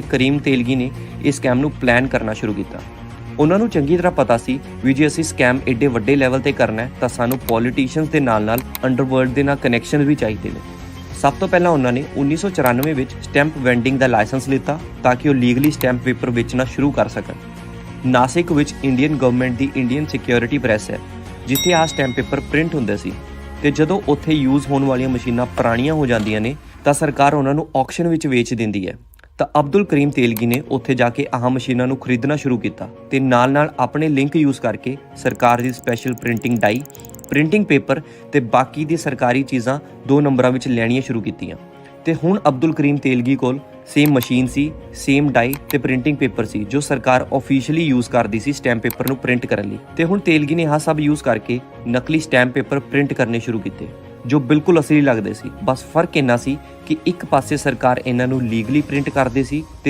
Cream Telgi ਨੇ ਇਸ scam ਨੂੰ ਪਲਾਨ ਕਰਨਾ ਸ਼ੁਰੂ ਕੀਤਾ। ਉਹਨਾਂ ਨੂੰ ਚੰਗੀ ਤਰ੍ਹਾਂ ਪਤਾ ਸੀ ਵੀ ਜੇ ਅਸੀਂ ਸਕੈਮ ਏਡੇ ਵੱਡੇ ਲੈਵਲ ਤੇ ਕਰਨਾ ਹੈ, ਤਾਂ ਸਾਨੂੰ ਪੋਲੀਟੀਸ਼ੀਅਨਸ ਦੇ ਨਾਲ-ਨਾਲ ਅੰਡਰਵਰਲਡ ਦੇ ਨਾਲ ਕਨੈਕਸ਼ਨ ਵੀ ਚਾਹੀਦੇ ਨੇ। ਸਭ ਤੋਂ ਪਹਿਲਾਂ ਉਹਨਾਂ ਨੇ 1994 ਵਿੱਚ ਸਟੈਂਪ ਵੈਂਡਿੰਗ ਦਾ ਲਾਇਸੈਂਸ ਲਿੱਤਾ ਤਾਂ ਕਿ ਉਹ ਲੀਗਲੀ ਸਟੈਂਪ ਪੇਪਰ ਵੇਚਣਾ ਸ਼ੁਰੂ ਕਰ ਸਕਣ। ਨਾਸਿਕ ਵਿੱਚ ਇੰਡੀਅਨ ਗਵਰਨਮੈਂਟ ਦੀ ਇੰਡੀਅਨ ਸਿਕਿਉਰਿਟੀ ਪ੍ਰੈਸ ਹੈ, ਜਿੱਥੇ ਆਹ ਸਟੈਂਪ ਪੇਪਰ ਪ੍ਰਿੰਟ ਹੁੰਦੇ ਸੀ। ਤੇ ਜਦੋਂ ਉੱਥੇ ਯੂਜ਼ ਹੋਣ ਵਾਲੀਆਂ ਮਸ਼ੀਨਾਂ ਪੁਰਾਣੀਆਂ ਹੋ ਜਾਂਦੀਆਂ ਨੇ, ਤਾਂ ਸਰਕਾਰ ਉਹਨਾਂ ਨੂੰ ਆਕਸ਼ਨ ਵਿੱਚ ਵੇਚ ਦਿੰਦੀ ਹੈ। ਤਾਂ ਅਬਦੁਲ ਕਰੀਮ ਤੇਲਗੀ ਨੇ ਉੱਥੇ ਜਾ ਕੇ ਆਹ ਮਸ਼ੀਨਾਂ ਨੂੰ ਖਰੀਦਣਾ ਸ਼ੁਰੂ ਕੀਤਾ ਤੇ ਨਾਲ-ਨਾਲ ਆਪਣੇ ਲਿੰਕ ਯੂਜ਼ ਕਰਕੇ ਸਰਕਾਰ ਦੀ special printing die printing paper ਤੇ ਬਾਕੀ ਦੀ ਸਰਕਾਰੀ ਚੀਜ਼ਾਂ ਦੋ ਨੰਬਰਾਂ ਵਿੱਚ ਲੈਣੀਆਂ ਸ਼ੁਰੂ ਕੀਤੀਆਂ। ਤੇ ਹੁਣ ਅਬਦੁਲ ਕਰੀਮ ਤੇਲਗੀ ਕੋਲ ਸੇਮ ਮਸ਼ੀਨ ਸੀ ਸੇਮ ਡਾਈ ਤੇ ਪ੍ਰਿੰਟਿੰਗ ਪੇਪਰ ਸੀ, ਜੋ ਸਰਕਾਰ ਆਫੀਸ਼ੀਅਲੀ ਯੂਜ਼ ਕਰਦੀ ਸੀ ਸਟੈਂਪ ਪੇਪਰ ਨੂੰ ਪ੍ਰਿੰਟ ਕਰਨ ਲਈ। ਤੇ ਹੁਣ ਤੇਲਗੀ ਨੇ ਆਹ ਸਭ ਯੂਜ਼ ਕਰਕੇ ਨਕਲੀ ਸਟੈਂਪ ਪੇਪਰ ਪ੍ਰਿੰਟ ਕਰਨੇ ਸ਼ੁਰੂ ਕੀਤੇ। ਜੋ ਬਿਲਕੁਲ ਅਸਲੀ ਲੱਗਦੇ ਸੀ। ਬਸ ਫ਼ਰਕ ਇੰਨਾ ਸੀ ਕਿ ਇੱਕ ਪਾਸੇ ਸਰਕਾਰ ਇਹਨਾਂ ਨੂੰ ਲੀਗਲੀ ਪ੍ਰਿੰਟ ਕਰਦੇ ਸੀ ਤੇ